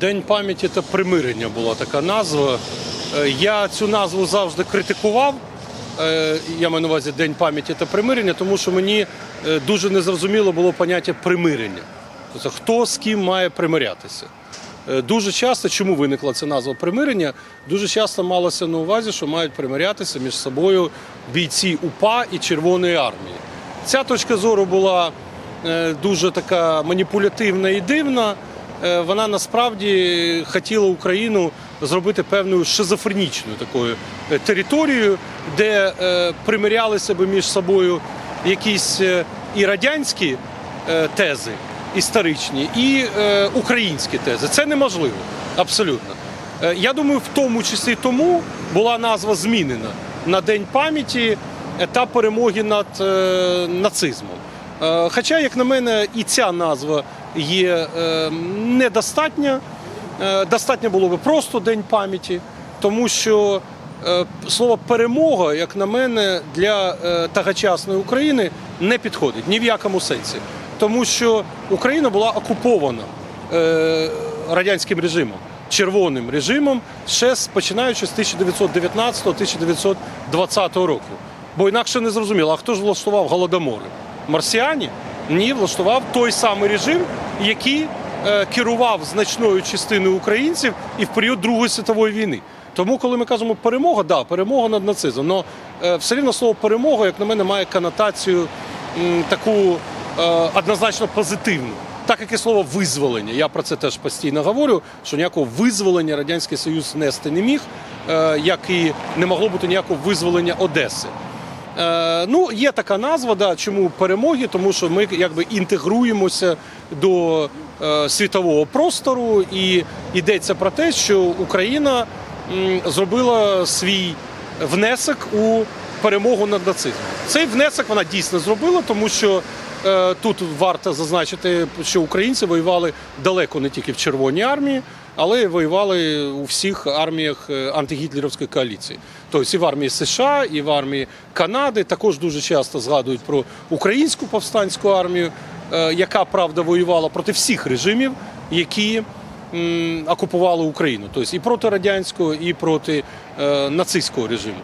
День пам'яті та примирення була така назва. Е, Я цю назву завжди критикував. Е, Я маю на увазі День пам'яті та примирення, тому що мені е, дуже незрозуміло було поняття примирення. Тобто, хто з ким має примирятися. Дуже часто, чому виникла ця назва примирення, дуже часто малося на увазі, що мають примирятися між собою бійці УПА і Червоної армії. Ця точка зору була дуже така маніпулятивна і дивна. Е, Вона насправді хотіла Україну зробити певною шизофренічною такою е, територією, де е, примирялися би між собою якісь і радянські тези історичні, і українські тези. Це неможливо, абсолютно. Я думаю, в тому числі тому була назва змінена на День пам'яті та перемоги над нацизмом. Хоча, як на мене, і ця назва є е, недостатня. Е, Достатньо було би просто День пам'яті, тому що е, слово перемога, як на мене, для тогочасної України не підходить ні в якому сенсі. Тому що Україна була окупована радянським режимом, червоним режимом, ще починаючи з 1919-1920 року. Бо інакше не зрозуміло, а хто ж влаштував голодомори? Марсіані? Ні, влаштував той самий режим, який е, керував значною частиною українців і в період Другої світової війни. Тому, коли ми кажемо перемога, да, перемога над нацизмом. але е, все рівно слово перемога, як на мене, має конотацію таку е, однозначно позитивну. Так як і слово визволення. Я про це теж постійно говорю, що ніякого визволення Радянський Союз нести не міг, як і не могло бути ніякого визволення Одеси. Е, ну, є така назва, да, чому перемоги, тому що ми якби інтегруємося до е, світового простору, і йдеться про те, що Україна зробила свій внесок у перемогу над нацизмом. Цей внесок вона дійсно зробила, тому що е, тут варто зазначити, що українці воювали далеко не тільки в Червоній армії, але воювали у всіх арміях е, антигітлерівської коаліції. Тобто і в армії США, і в армії Канади також дуже часто згадують про українську повстанську армію, е, яка правда воювала проти всіх режимів, які окупували Україну, тобто і проти радянського, і проти е, нацистського режиму.